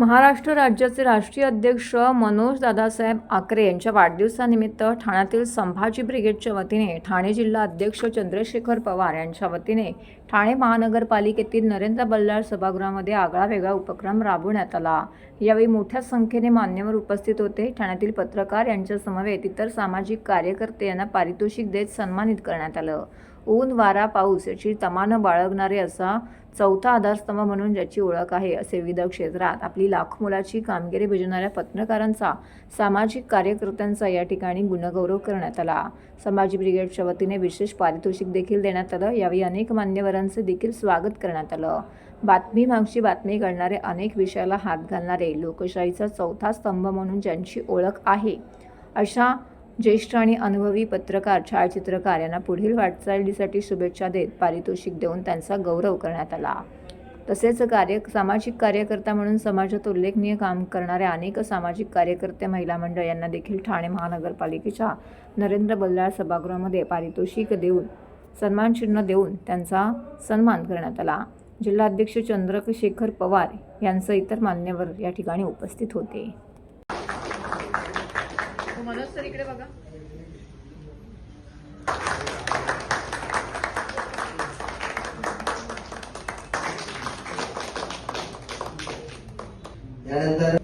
महाराष्ट्र राज्याचे राष्ट्रीय अध्यक्ष मनोज दादासाहेब आकरे यांच्या वाढदिवसानिमित्त ठाण्यातील संभाजी ब्रिगेडच्या वतीने ठाणे जिल्हा अध्यक्ष चंद्रशेखर पवार यांच्या वतीने ठाणे महानगरपालिकेतील नरेंद्र बल्लाळ सभागृहामध्ये आगळा वेगळा उपक्रम राबवण्यात आला. यावेळी मोठ्या संख्येने मान्यवर उपस्थित होते. ठाण्यातील पत्रकार यांच्या समवेत इतर सामाजिक कार्यकर्ते यांना पारितोषिक देत सन्मानित करण्यात आलं. ऊन वारा पाऊस याची तमानं बाळगणारे असा चौथा आधारस्तंभ म्हणून ज्याची ओळख आहे असे विविध क्षेत्रात आपली लाखो मुलाची कामगिरी बजावणाऱ्या पत्रकारांचा सामाजिक कार्यकर्त्यांचा या ठिकाणी गुणगौरव करण्यात आला. संभाजी ब्रिगेडच्या वतीने विशेष पारितोषिक देखील देण्यात आलं. यावेळी अनेक मान्यवरांचे देखील स्वागत करण्यात आलं. बातमी मागची बातमी घडणारे अनेक विषयाला हात घालणारे लोकशाहीचा चौथा स्तंभ म्हणून ज्यांची ओळख आहे अशा ज्येष्ठ आणि अनुभवी पत्रकार छायाचित्रकार यांना पुढील वाटचालीसाठी शुभेच्छा देत पारितोषिक देऊन त्यांचा गौरव करण्यात आला. तसेच कार्य सामाजिक कार्यकर्ता म्हणून समाजात उल्लेखनीय काम करणाऱ्या अनेक सामाजिक कार्यकर्ते महिला मंडळ यांना देखील ठाणे महानगरपालिकेच्या नरेंद्र बल्लाळ सभागृहामध्ये पारितोषिक देऊन सन्मानचिन्ह देऊन त्यांचा सन्मान करण्यात आला. जिल्हाध्यक्ष चंद्रशेखर पवार यांचं इतर मान्यवर या ठिकाणी उपस्थित होते. मनोज सर इकडे बघा. त्यानंतर